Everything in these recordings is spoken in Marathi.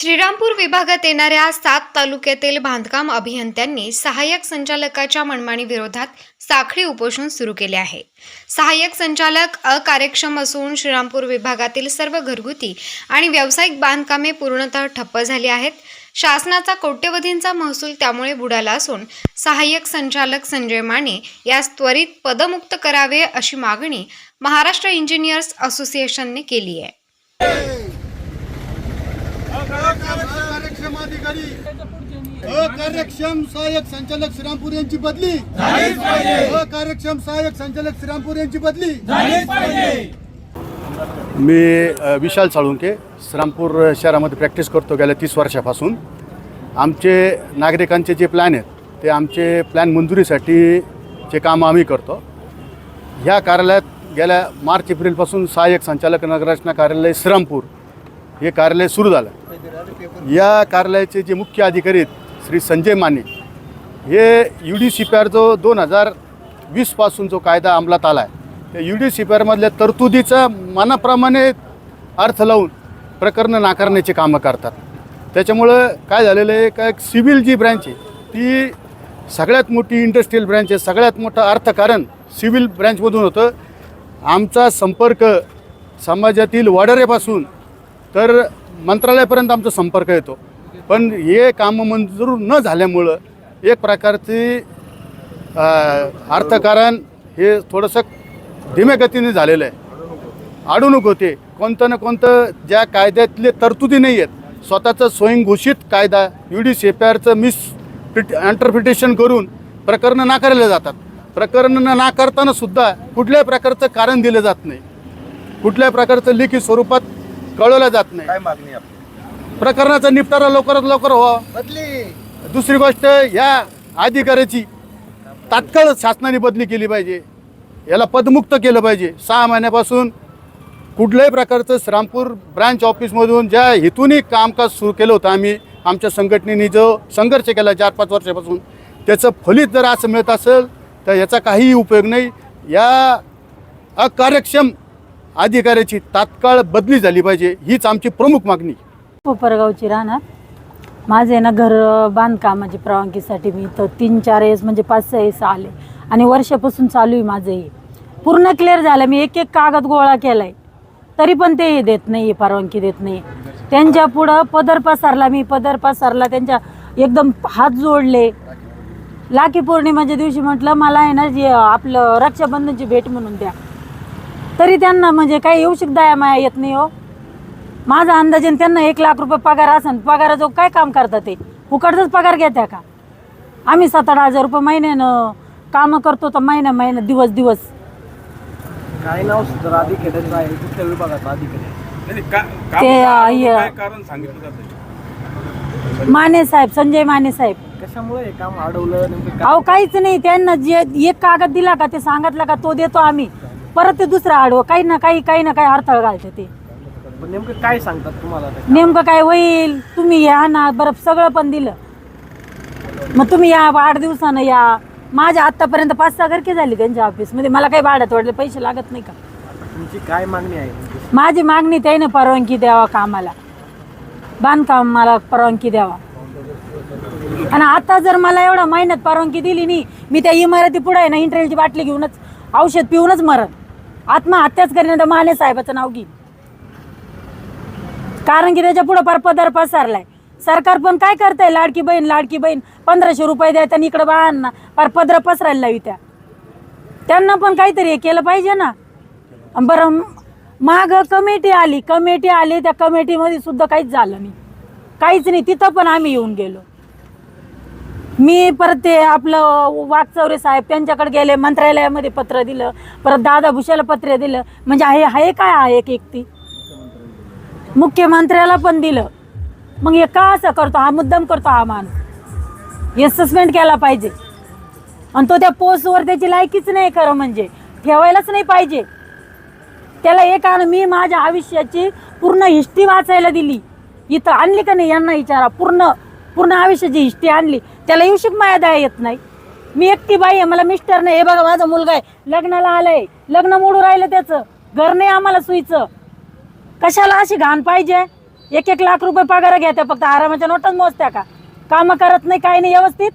श्रीरामपूर विभागात येणाऱ्या सात तालुक्यातील बांधकाम अभियंत्यांनी सहाय्यक संचालकाच्या मनमानी विरोधात साखळी उपोषण सुरू केले आहे. सहाय्यक संचालक अकार्यक्षम असून श्रीरामपूर विभागातील सर्व घरगुती आणि व्यावसायिक बांधकामे पूर्णतः ठप्प झाली आहेत. शासनाचा कोट्यवधींचा महसूल त्यामुळे बुडाला असून सहाय्यक संचालक संजय माने यास त्वरित पदमुक्त करावे अशी मागणी महाराष्ट्र इंजिनियर्स असोसिएशनने केली आहे. अधिकारी अकार्यक्षम सहाय्यक संचालक श्रीरामपूर यांची बदली. अकार्यक्षम सहाय्यक संचालक श्रीरामपूर यांची बदली. मी विशाल साळुंके श्रीरामपूर शहरामध्ये प्रॅक्टिस करतो गेल्या तीस वर्षापासून. आमचे नागरिकांचे जे प्लॅन आहेत ते आमचे प्लॅन मंजुरीसाठी जे काम आम्ही करतो. ह्या कार्यालयात गेल्या मार्च एप्रिलपासून सहाय्यक संचालक नगररचना कार्यालय श्रीरामपूर हे कार्यालय सुरू झालं. या कार्यालयाचे जे मुख्य अधिकारी आहेत श्री संजय माने हे U D C P R जो दोन हजार वीसपासून जो कायदा अंमलात आला आहे त्या यू डी सी पी आरमधल्या तरतुदीचा मनाप्रमाणे अर्थ लावून प्रकरणं नाकारण्याची कामं करतात. त्याच्यामुळं काय झालेलं आहे का एक सिव्हिल जी ब्रँच आहे ती सगळ्यात मोठी इंडस्ट्रीयल ब्रँच आहे सगळ्यात मोठं अर्थकारण सिव्हिल ब्रँचमधून होतं. आमचा संपर्क समाजातील वाडरेपासून तर मंत्रालयापर्यंत आमचा संपर्क येतो. पण हे कामं मंजूर न झाल्यामुळं एक प्रकारची अर्थकारण हे थोडंसं धीम्या गतीने झालेलं आहे. अडवणूक होते. कोणतं ना कोणतं ज्या कायद्यातले तरतुदी नाही आहेत. स्वतःचं स्वयंघोषित कायदा यू डी सी पी आरचं मिस इंटरप्रिटेशन करून प्रकरणं नाकारले जातात. प्रकरणं नाकारताना सुद्धा कुठल्याही प्रकारचं कारण दिलं जात नाही. कुठल्याही प्रकारचं लेखी स्वरूपात कळवलं जात नाही. काय मागणी आपली? प्रकरणाचा निपटारा लवकरात लवकर व्हावा. बदली. दुसरी गोष्ट या अधिकाऱ्याची तात्काळ शासनाने बदली केली पाहिजे. याला पदमुक्त केलं पाहिजे. सहा महिन्यापासून कुठल्याही प्रकारचं श्रामपूर ब्रांच ऑफिसमधून ज्या हेतूने कामकाज सुरू केलं होतं आम्ही आमच्या संघटनेने जो संघर्ष केला चार पाच वर्षापासून त्याचं फलित जर असं मिळत असेल तर याचा काहीही उपयोग नाही. या अकार्यक्षम अधिकाऱ्याची तात्काळ बदली झाली पाहिजे हीच आमची प्रमुख मागणी. कोपरगावची राहणार. माझे ना घर बांधकामाची परवानगीसाठी मी इथं तीन चार एस म्हणजे पाच सहा एस आले. आणि वर्षापासून चालू आहे माझं हे. पूर्ण क्लिअर झालं. मी एक एक कागद गोळा केला आहे तरी पण ते हे देत नाही परवानगी देत नाही त्यांच्या पुढं पदर पसारला मी पदर पसारला त्यांच्या एकदम हात जोडले. लाखी पौर्णिमाच्या दिवशी म्हटलं मला आहे ना जे आपलं रक्षाबंधनची भेट म्हणून द्या. तरी त्यांना म्हणजे काही येऊ शकता दया माया येत नाही हो. माझा अंदाजे आणि त्यांना एक लाख रुपये पगार असेल पगाराचं काय काम करतात ते? फुकटचाच पगार घेत्या का? आम्ही सात आठ हजार रुपये महिन्यानं कामं करतो तर महिना महिना दिवस दिवस. काय नाव सुद्धा अधिकाऱ्याचं आहे कुठल्या विभागाचा अधिकारी आहे? नाही, का- का- ते, अ, काय य- कारण सांगितलं जातं माने साहेब संजय माने साहेब. कशामुळे हे काम अडवलं नेमकं काय? अहो काहीच नाही त्यांना जे एक कागद दिला का ते सांगितलं का तो देतो आम्ही. परत ते दुसरं आडवं काही ना काही काही ना काही अडथळ घालते ते. पण नेमकं काय सांगतात तुम्हाला ते? नेमकं काय होईल तुम्ही या ना बरं सगळं पण दिलं. मग तुम्ही या आठ दिवसानं या. माझ्या आतापर्यंत पाच सहा घरकी झाली त्यांच्या ऑफिसमध्ये. मला काही भाड्यात वाढले पैसे लागत नाही का? तुमची काय मागणी आहे नेमकी? माझी मागणी त्याने परवानगी द्यावा कामाला. बांधकाम मला परवानगी द्यावा. आणि आता जर मला एवढा महिन्यात परवानगी दिली नाही मी त्या इमारती पुढे आहे ना इंटरव्ह्यूची बाटली घेऊनच औषध पिऊनच मरण आत्महत्याच करीन तर माने साहेबाचं नाव घेईन. कारण की त्याच्या पुढं पार पदर पसरलाय. सरकार पण काय करतंय? लाडकी बहीण लाडकी बहीण. पंधराशे रुपये द्या त्यांनी इकडं बाळांना पार पदर पसरायला लावी त्या. त्यांना पण काहीतरी हे केलं पाहिजे ना. बरं माग कमिटी आली. कमिटी आली त्या कमिटीमध्ये सुद्धा काहीच झालं नाही. काहीच नाही. तिथं पण आम्ही येऊन गेलो. मी परत ते आपलं वाघचौरे साहेब त्यांच्याकडे गेले मंत्रालयामध्ये पत्र दिलं परत दादा भुशाला पत्र दिलं. म्हणजे आहे आहे काय आहे एक एकटी मुख्यमंत्र्याला पण दिलं. मग हे का असं करतो? हा मुद्दाम करतो हा माणूस. हे सस्पेंड केला पाहिजे. आणि तो त्या पोस्टवर त्याची लायकीच नाही खरं म्हणजे. ठेवायलाच नाही पाहिजे. त्याला एक आण मी माझ्या आयुष्याची पूर्ण हिस्ट्री वाचायला दिली. इथं आणली का नाही? यांना विचारा. पूर्ण पूर्ण आयुष्याची हिस्ट्री आणली. त्याला येऊशिक माया दया येत नाही. मी एकटी बाई आहे मला मिस्टर नाही. हे बघा माझा मुलगा आहे. लग्नाला आलाय. लग्न मोडू राहिलं त्याचं. घर नाही आम्हाला सुईचं. कशाला अशी घाण पाहिजे? एक एक लाख रुपये पगार त्या फक्त. आरामाच्या नोटात मोजत्या का? कामं करत नाही काही नाही व्यवस्थित?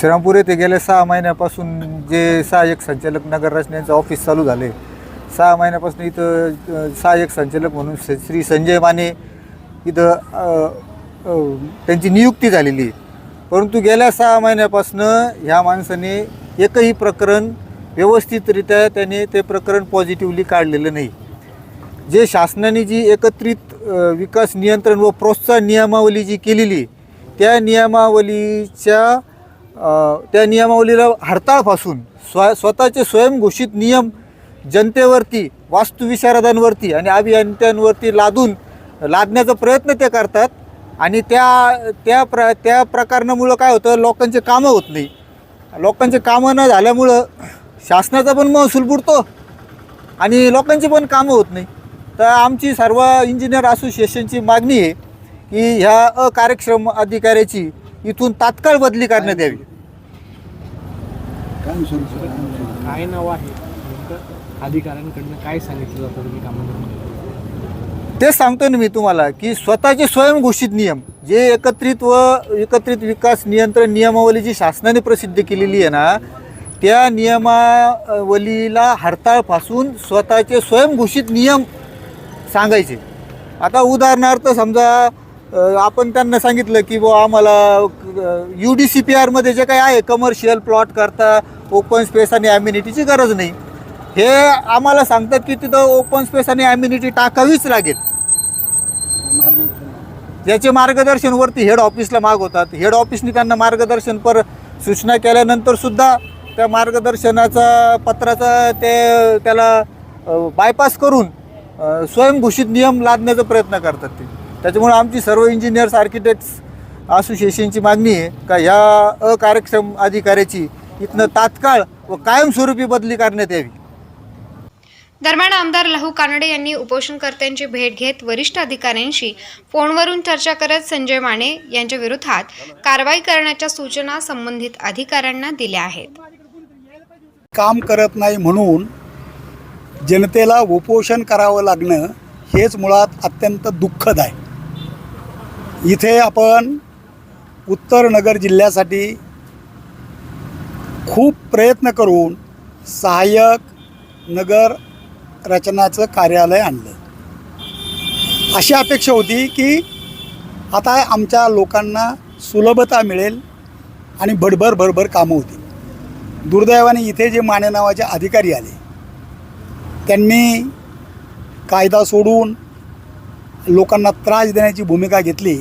श्रीरामपूर येथे गेल्या सहा महिन्यापासून जे सहाय्यक संचालक नगर रचनेचं ऑफिस चालू झाले सहा महिन्यापासून इथं सहाय्यक संचालक म्हणून श्री संजय माने इथं त्यांची नियुक्ती झालेली आहे. परंतु गेल्या सहा महिन्यापासून ह्या माणसाने एकही प्रकरण व्यवस्थितरित्या त्याने ते प्रकरण पॉझिटिव्हली काढलेलं नाही. जे शासनाने जी एकत्रित विकास नियंत्रण व प्रोत्साहन नियमावली जी केलेली त्या नियमावलीच्या त्या नियमावलीला हरताळ फासून स्व स्वतःचे स्वयंघोषित नियम जनतेवरती वास्तुविशारदांवरती आणि अभियंत्यांवरती लादून लादण्याचा प्रयत्न ते करतात. आणि त्या त्या प्र त्या प्रकारणामुळं काय होतं लोकांचे कामं होत नाही. लोकांचे कामं न झाल्यामुळं शासनाचा पण महसूल बुडतो आणि लोकांची पण कामं होत नाही. तर आमची सर्व इंजिनियर असोसिएशनची मागणी आहे की ह्या अकार्यक्षम अधिकाऱ्याची इथून तात्काळ बदली करण्यात यावी. काय नाव आहे? अधिकाऱ्यांकडनं काय सांगितलं जातं? तुम्ही कामामध्ये तेच सांगतो ना मी तुम्हाला की स्वतःचे स्वयंघोषित नियम जे एकत्रित व एकत्रित विकास नियंत्रण नियमावली जी शासनाने प्रसिद्ध केलेली आहे ना त्या नियमावलीला हरताळ फासून स्वतःचे स्वयंघोषित नियम सांगायचे. आता उदाहरणार्थ समजा आपण त्यांना सांगितलं की बुवा आम्हाला यू डी सी पी आरमध्ये जे काही आहे कमर्शियल प्लॉट करता ओपन स्पेस आणि ॲम्युनिटीची गरज नाही. हे आम्हाला सांगतात की तिथं ओपन स्पेस आणि ॲम्युनिटी टाकावीच लागेल. याचे मार्गदर्शन वरती हेड ऑफिसला मागवतात हेड ऑफिसने त्यांना मार्गदर्शन पर सूचना केल्यानंतर सुद्धा त्या मार्गदर्शनाचा पत्राचा ते त्याला बायपास करून स्वयंघोषित नियम लादण्याचा प्रयत्न करतात ते. त्याच्यामुळे आमची सर्व इंजिनियर्स आर्किटेक्ट्स असोसिएशनची मागणी आहे का ह्या अकार्यक्षम अधिकाऱ्याची इथनं तात्काळ व कायमस्वरूपी बदली करण्यात यावी. दरम्यान आमदार लहू कानडे यांनी उपोषणकर्त्यांची भेट घेत वरिष्ठ अधिकाऱ्यांशी फोनवरून चर्चा करत संजय माने यांच्या विरोधात कारवाई करण्याच्या सूचना संबंधित अधिकाऱ्यांना दिल्या आहेत. काम करत नाही म्हणून जनतेला उपोषण करावं लागणं हेच मुळात अत्यंत दुःखद आहे. इथे आपण उत्तर नगर जिल्ह्यासाठी खूप प्रयत्न करून सहाय्यक नगर रचनाचं कार्यालय आणलं. अशी अपेक्षा होती की आता आमच्या लोकांना सुलभता मिळेल आणि भरभर भरभर कामं होती दुर्दैवाने इथे जे माने नावाचे अधिकारी आले त्यांनी कायदा सोडून लोकांना त्रास देण्याची भूमिका घेतली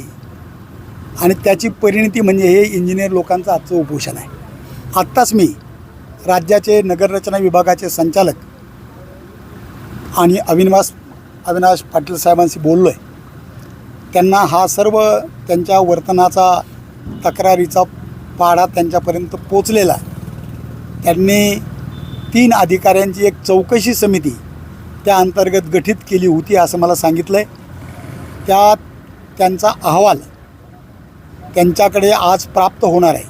आणि त्याची परिणती म्हणजे हे इंजिनियर लोकांचं आजचं उपोषण आहे. आत्ताच मी राज्याचे नगररचना विभागाचे संचालक आणि अविनाश अविनाश पाटील साहेबांशी बोललो आहे त्यांना हा सर्व त्यांच्या वर्तनाचा तक्रारीचा पाडा त्यांच्यापर्यंत पोचलेला त्यांनी तीन अधिकाऱ्यांची एक चौकशी समिती त्या अंतर्गत गठीत केली होती असं मला सांगितलं आहे त्यात त्यांचा अहवाल त्यांच्याकडे आज प्राप्त होणार आहे.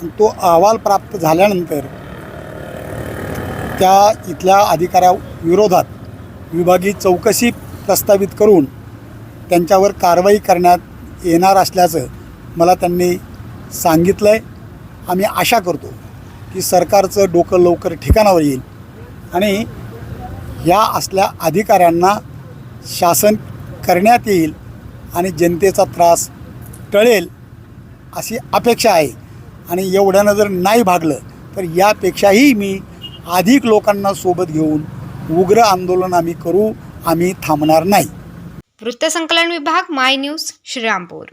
आणि तो अहवाल प्राप्त झाल्यानंतर त्या इथल्या अधिकाऱ्याविरोधात विभागीय चौकशी प्रस्तावित करून त्यांच्यावर कारवाई करण्यात येणार असल्याचं मला त्यांनी सांगितलं आहे आम्ही आशा करतो की सरकारचं डोकं लवकर ठिकाणावर येईल आणि ह्या असल्या अधिकाऱ्यांना शासन करण्यात येईल आणि जनतेचा त्रास टळेल अशी अपेक्षा आहे. आणि एवढ्यानं जर नाही भागलं तर यापेक्षाही मी अधिक लोकांना सोबत घेऊन उग्र आंदोलन आम्ही करू आम्ही थांबणार नाही. वृत्तसंकलन विभाग माय न्यूज श्रीरामपूर.